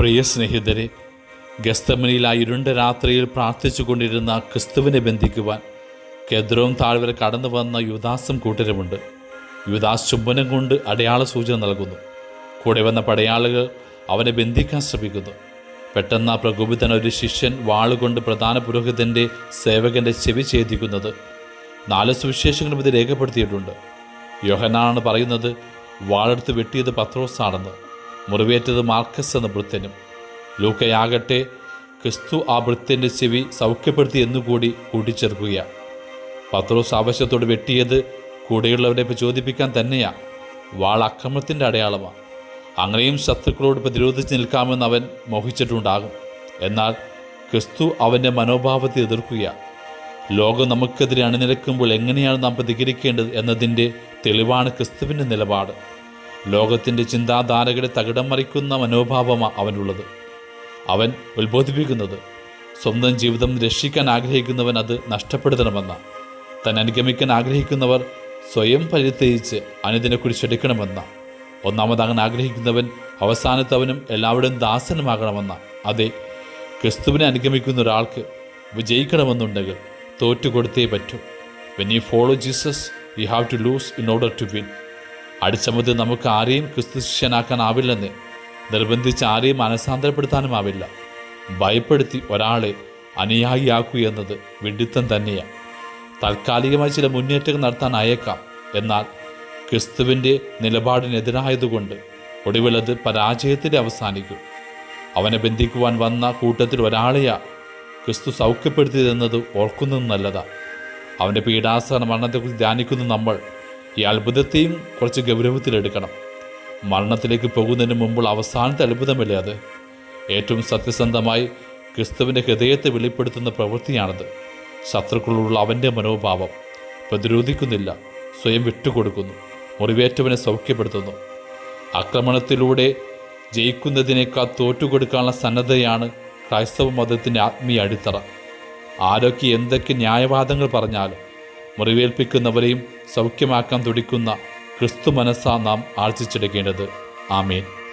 പ്രിയ സ്നേഹിതരെ ഗസ്തമനിയിൽ ആ ഇരുണ്ട രാത്രിയിൽ പ്രാർത്ഥിച്ചു കൊണ്ടിരുന്ന ക്രിസ്തുവിനെ ബന്ധിക്കുവാൻ. കെദ്രോം താഴ്വര കടന്നു വന്ന യുദാസും കൂട്ടരുമുണ്ട്. യുദാസ് ചുംബനം കൊണ്ട് അടയാള സൂചന നൽകുന്നു. കൂടെ വന്ന പടയാളുകൾ അവനെ ബന്ധിക്കാൻ ശ്രമിക്കുന്നു. പെട്ടെന്ന് ആ പ്രകോപിതൻ ഒരു ശിഷ്യൻ വാളുകൊണ്ട് പ്രധാന പുരോഹിതന്റെ സേവകന്റെ ചെവി ഛേദിക്കുന്നത്. നാല് സുവിശേഷങ്ങളും ഇത് രേഖപ്പെടുത്തിയിട്ടുണ്ട്. യോഹനാണ് പറയുന്നത് വാളെടുത്ത് വെട്ടിയത് പത്രോസാണെന്ന്. മുറിവേറ്റത് മാർക്കസ് എന്ന ഭൃത്യനും ലൂക്കയാകട്ടെ ക്രിസ്തു ആ ഭൃത്യന്റെ ചെവി സൗഖ്യപ്പെടുത്തി എന്നുകൂടി കൂട്ടിച്ചേർക്കുകയാണ് പത്രോസ് ആവശ്യത്തോട് വെട്ടിയത് കൂടെയുള്ളവരെ പ്രചോദിപ്പിക്കാൻ തന്നെയാ. വാൾ അക്രമത്തിന്റെ അടയാളമാണ് അങ്ങനെയും ശത്രുക്കളോട് പ്രതിരോധിച്ച് നിൽക്കാമെന്ന് അവൻ മോഹിച്ചിട്ടുണ്ടാകും. എന്നാൽ ക്രിസ്തു അവന്റെ മനോഭാവത്തെ എതിർക്കുകയാണ് ലോകം നമുക്കെതിരെ അണിനിരക്കുമ്പോൾ എങ്ങനെയാണ് നാം പ്രതികരിക്കേണ്ടത് എന്നതിന്റെ തെളിവാണ് ക്രിസ്തുവിന്റെ നിലപാട്. ലോകത്തിന്റെ ചിന്താധാരകളെ തകിടം മറിക്കുന്ന മനോഭാവമാണ് അവനുള്ളത്. അവൻ ഉത്ബോധിപ്പിക്കുന്നത് സ്വന്തം ജീവിതം രക്ഷിക്കാൻ ആഗ്രഹിക്കുന്നവൻ അത് നഷ്ടപ്പെടുത്തണമെന്ന. തന്നെ അനുഗമിക്കാൻ ആഗ്രഹിക്കുന്നവർ സ്വയം പരിത്യജിച്ച് അനുദിനെ കുറിച്ചെടുക്കണമെന്ന ഒന്നാമതാകാൻ ആഗ്രഹിക്കുന്നവൻ അവസാനത്തവനും എല്ലാവരുടെയും ദാസനുമാകണമെന്ന. അതെ ക്രിസ്തുവിനെ അനുഗമിക്കുന്ന ഒരാൾക്ക് വിജയിക്കണമെന്നുണ്ടെങ്കിൽ തോറ്റുകൊടുത്തേ പറ്റൂ. When you follow Jesus you have to lose in order to win അടിച്ചമത് നമുക്ക് ആരെയും ക്രിസ്തു ശിഷ്യനാക്കാനാവില്ലെന്ന് നിർബന്ധിച്ച് ആരെയും മനസാന്തരപ്പെടുത്താനുമാവില്ല ഭയപ്പെടുത്തി ഒരാളെ അനുയായിയാക്കുക എന്നത് വിഡിത്തം തന്നെയാണ് താൽക്കാലികമായി ചില മുന്നേറ്റങ്ങൾ നടത്താൻ അയക്കാം. എന്നാൽ ക്രിസ്തുവിന്റെ നിലപാടിനെതിരായതുകൊണ്ട് ഒടുവിലത് പരാജയത്തിൽ അവസാനിക്കും. അവനെ ബന്ധിക്കുവാൻ വന്ന കൂട്ടത്തിൽ ഒരാളെയാ ക്രിസ്തു സൗഖ്യപ്പെടുത്തിയതെന്നത് ഓർക്കുന്നത് നല്ലതാണ് അവന്റെ പീഡാസഹന മരണത്തെക്കുറിച്ച് ധ്യാനിക്കുന്ന നമ്മൾ ഈ അത്ഭുതത്തെയും കുറച്ച് ഗൗരവത്തിലെടുക്കണം മരണത്തിലേക്ക് പോകുന്നതിന് മുമ്പുള്ള അവസാനത്തെ അത്ഭുതമല്ലേ അത്? ഏറ്റവും സത്യസന്ധമായി ക്രിസ്തുവിന്റെ ഹൃദയത്തെ വെളിപ്പെടുത്തുന്ന പ്രവൃത്തിയാണത്. ശത്രുക്കളുള്ള അവന്റെ മനോഭാവം പ്രതിരോധിക്കുന്നില്ല സ്വയം വിട്ടുകൊടുക്കുന്നു മുറിവേറ്റവനെ സൗഖ്യപ്പെടുത്തുന്നു. ആക്രമണത്തിലൂടെ ജയിക്കുന്നതിനേക്കാൾ തോറ്റുകൊടുക്കാനുള്ള സന്നദ്ധതയാണ് ക്രൈസ്തവ മതത്തിന്റെ ആത്മീയ അടിത്തറ. ആരൊക്കെ എന്തൊക്കെ ന്യായവാദങ്ങൾ പറഞ്ഞാലും മുറിവേൽപ്പിക്കുന്നവരെയും സൗഖ്യമാക്കാൻ തുടിക്കുന്ന ക്രിസ്തു മനസ്സാ നാം ആർജിച്ചെടുക്കേണ്ടത്. ആമേൻ.